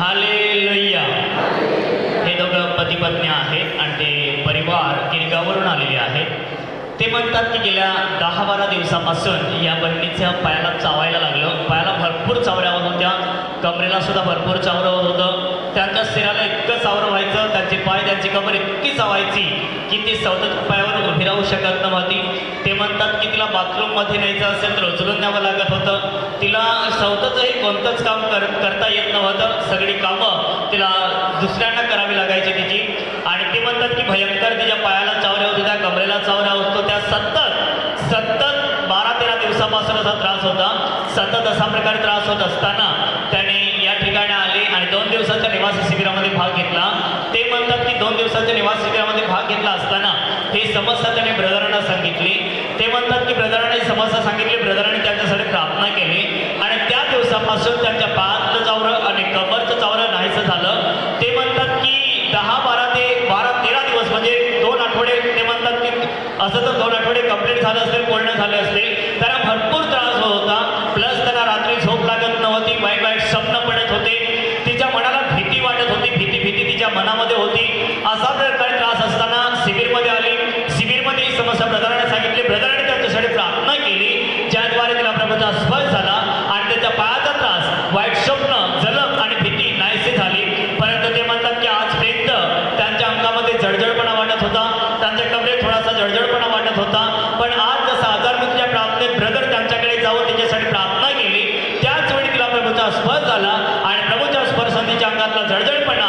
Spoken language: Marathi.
हालेलुया. हे दोघं पती पत्नी आहेत आणि ते परिवार किरगावरून आलेले आहेत. ते म्हणतात की गेल्या दहा बारा दिवसापासून या बहिणीच्या पायाला चावायला लागलं. पायाला भरपूर चावऱ्या होत होत्या. कमरेला सुद्धा भरपूर चावरं होतं त्यांच्या शरीराला इतकं चावरं व्हायचं. त्यांचे पाय त्यांची कमर इतकी चावायची की ती सवतत पायावर उभी राहू शकत नव्हती. ते म्हणतात की तिला बाथरूममध्ये न्यायचं असेल तर उचलून न्यावं लागत होतं. तिला सवतचंही कोणतंच काम कर करता येत नव्हतं. सगळी कामं तिला दुसऱ्यांना करावी लागायची तिची. आणि ते म्हणतात की भयंकर तिच्या पायाला चावऱ्या होती त्या कमरेला चावऱ्या होतो. त्या सतत सतत बारा तेरा दिवसापासून असा त्रास होता. सतत असा प्रकारे त्रास होत असताना त्याने या ठिकाणी आले आणि दोन दिवसाच्या निवासी शिबिरामध्ये भाग घेतला. ते म्हणतात की दोन दिवसाच्या निवासी शिबिरामध्ये भाग घेतला असताना ही समस्या त्याने ब्रदरांना सांगितली. ते म्हणतात की ब्रदरांनी ही समस्या सांगितली. ब्रदरांनी त्या त्या त्यांच्या पायातलं चावरं आणि कमरचं चावरं नाहीसं झालं. ते म्हणतात की दहा बारा ते बारा तेरा दिवस म्हणजे दोन आठवडे ते म्हणतात की असं तर दोन आठवडे कंप्लीट झालं असेल कोण झाले असतील त्यांना भरपूर त्रास होत होता प्लस त्यांना रात्री झोप लागत नव्हती वाईट वाईट स्वप्न पडत होते तिच्या मनाला भीती वाटत होती भीती भीती तिच्या मनामध्ये होती असा प्रकारे त्रास असताना शिबिरमध्ये आली शिबिरमध्ये ही समस्या ब्रदराने सांगितली ब्रदराने त्यांच्यासाठी प्रार्थना केली ज्याद्वारे तिला प्रभूचा स्पर्श झाला आणि त्याच्या पायाचा त्रास वाईट स्वप्न जलम आणि भीती नाहीशी झाली परंतु ते म्हणतात की आजपर्यंत त्यांच्या अंगामध्ये वाटत होता. त्यांच्या कमरेत थोडासा जळजळपणा वाटत होता. पण आज जसा आजारमुक्तीच्या प्रार्थनेत ब्रदर त्यांच्याकडे जाऊन तिच्यासाठी प्रार्थना केली त्याच वेळी तिला प्रभूचा स्पर्श झाला आणि प्रभूच्या स्पर्शाने तिच्या अंगातला जळजळपणा